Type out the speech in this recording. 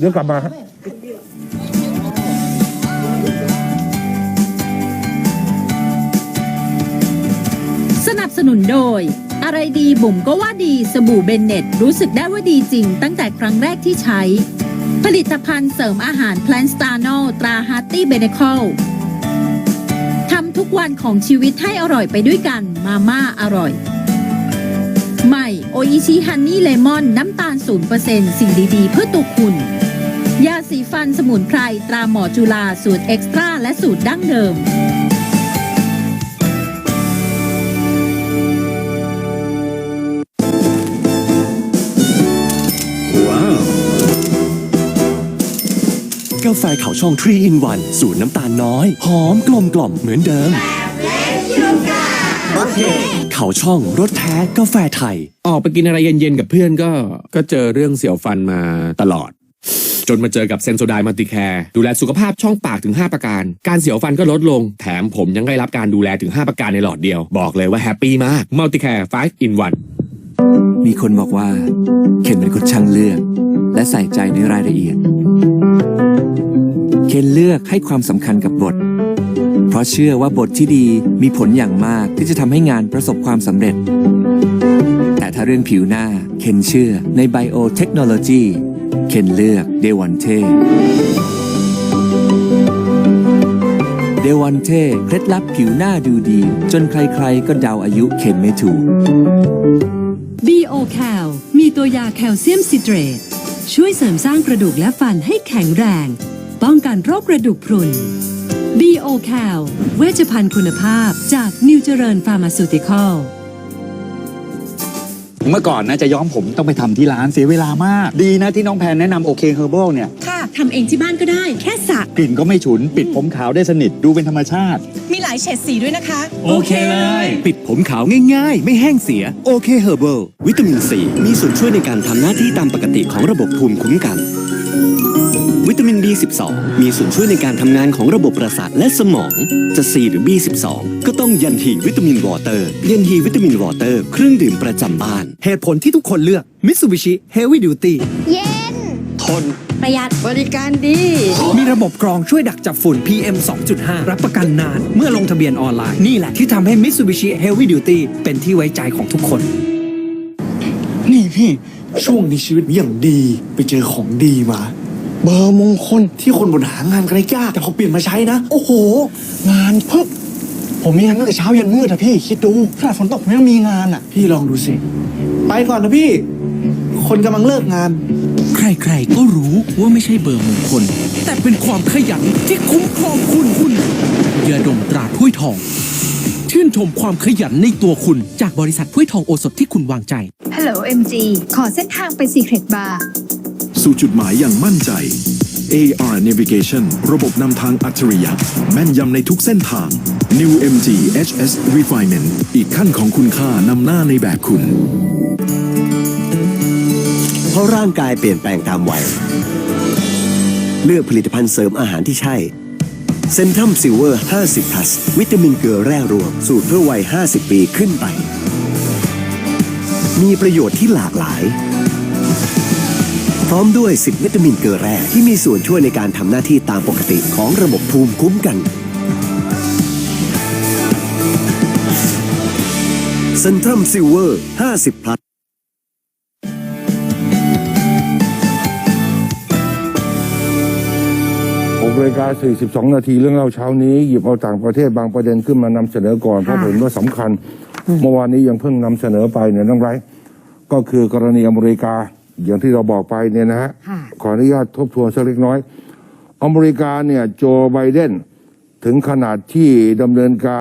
เดี๋ยวกลับมาฮะสนับสนุนโดย อะไรดีบุ๋มก็ว่าดีสบู่เบนเน็ต รู้สึกได้ว่าดีจริง ตั้งแต่ครั้งแรกที่ใช้ ผลิตภัณฑ์เสริมอาหารแพลนสตาโนตราฮาร์ตี้เบเนคอลทำทุกวันของชีวิตให้อร่อยไปด้วยกัน มาม่าอร่อย ใหม่ โออิชิฮันนี่เลมอน น้ำตาล 0%สิ่งดีๆ เพื่อตัวคุณ ยาสีฟันสมุนไพรตราหมอจุฬาสูตรเอ็กซ์ตร้าและสูตรดั้งเดิมว้าวกาแฟเขาช่อง3 in 1สูตรน้ำตาลน้อย หอมกลมกล่อมเหมือนเดิม เขาช่องรสแท้กาแฟไทย ออกไปกินอะไรเย็นๆกับเพื่อนก็ ก็เจอเรื่องเสียวฟันมาตลอด จนมาเจอกับเซนโซไดมัลติแคร์ดูแลสุขภาพช่องปากถึง 5 ประการ การเสียวฟันก็ลดลง แถมผมยังได้รับการดูแลถึง 5 ประการในหลอดเดียว บอกเลยว่าแฮปปี้มากมัลติแคร์5 in 1มีคนบอกว่า เคนเป็นคนช่างเลือก และใส่ใจในรายละเอียด เคนเลือกให้ความสำคัญกับบท เพราะเชื่อว่าบทที่ดีมีผลอย่างมากที่จะทำให้งานประสบความสำเร็จ แต่ถ้าเรื่องผิวหน้า เคนเชื่อในไบโอเทคโนโลยี เคนเลือกเดวันเทเดวันเทเคล็ดลับผิวหน้าดูดี จนใครๆก็เดาอายุเคนไม่ถูก BO Cal มีตัวยาแคลเซียมซิเตรตช่วยเสริมสร้างกระดูกและฟันให้แข็งแรง ป้องกันโรคกระดูกพรุน BO Cal เวชภัณฑ์คุณภาพจากนิวเจริญฟาร์มาซูติคอล เมื่อก่อนนะจะย้อมผมต้องไปทำที่ร้านเสียเวลามาก ดีนะที่น้องแพนแนะนำโอเคเฮอร์บเนี่ย ค่ะทำเองที่บ้านก็ได้ แค่สระกลิ่นก็ไม่ฉุน ปิดผมขาวได้สนิทดูเป็นธรรมชาติ มีหลายเฉดสีด้วยนะคะโอเคเลยปิดผมขาวง่ายๆ ไม่แห้งเสีย โอเคเฮอร์เบิลวิตามินซีมีส่วนช่วยในการทำหน้าที่ตามปกติของระบบภูมิคุ้มกัน วิตามิน B12 มีส่วนช่วยในการทำงานของระบบประสาทและสมอง จะ C หรือ B12 ก็ต้องยันฮีวิตามินวอเตอร์ ยันฮีวิตามินวอเตอร์ เครื่องดื่มประจำบ้าน เหตุผลที่ทุกคนเลือก Mitsubishi Heavy Duty เย็น ทน ประหยัด บริการดี มีระบบกรองช่วยดักจับฝุ่น PM 2.5 รับประกันนาน เมื่อลงทะเบียนออนไลน์ นี่แหละที่ทำให้ Mitsubishi Heavy Duty เป็นที่ไว้ใจของทุกคน นี่พี่ ช่วงนี้ชีวิตอย่างดี ไปเจอของดีมา เบอร์มงคลที่คนบนหางานกันยากแต่พอเปลี่ยนมาใช้นะ โอ้โห งานปึ๊บผมมีงานตั้งแต่เช้ายันมืดอะพี่คิดดูขนาดฝนตกผมยังมีงานอะพี่ลองดูสิ ไปก่อนนะพี่ คนกำลังเลิกงาน ใครๆก็รู้ว่าไม่ใช่เบอร์มงคล แต่เป็นความขยันที่คุ้มครองคุณคุณยาดมตราถ้วยทอง ชื่นชมความขยันในตัวคุณ จากบริษัทถ้วยทองโอสถที่คุณวางใจฮัลโหล MG ขอเส้นทางไป Secret Bar สู่จุดหมายอย่างมั่นใจ AR Navigation ระบบนำทางอัจฉริยะ แม่นยำในทุกเส้นทาง New MG HS Refinement อีกขั้นของคุณค่านำหน้าในแบบคุณ เพราะร่างกายเปลี่ยนแปลงตามวัย เลือกผลิตภัณฑ์เสริมอาหารที่ใช่เซนทัมซิลเวอร์ 50 plus วิตามินเกลือแร่รวม สูตรเพื่อวัย 50 ปีขึ้นไป มีประโยชน์ที่หลากหลาย ร้อมด้วย 10 วิตามินเกลือแร่ที่มีส่วนช่วยในการทำหน้าที่ตามปกติของระบบภูมิคุ้มกัน เซนทัมซิลเวอร์ 50 plus 6รายการ42 นาทีเรื่องเล่าเช้านี้ หยิบเอาต่างประเทศบางประเด็นขึ้นมานำเสนอก่อน เพราะเห็นว่าสำคัญ เมื่อวานนี้ยังเพิ่งนำเสนอไปเนี่ยน้องไร ก็คือกรณีอเมริกา อย่างที่เราบอกไปเนี่ยนะฮะขออนุญาตทบทวนสักเล็กน้อย อเมริกาเนี่ยโจไบเดนถึงขนาดที่ดำเนินการ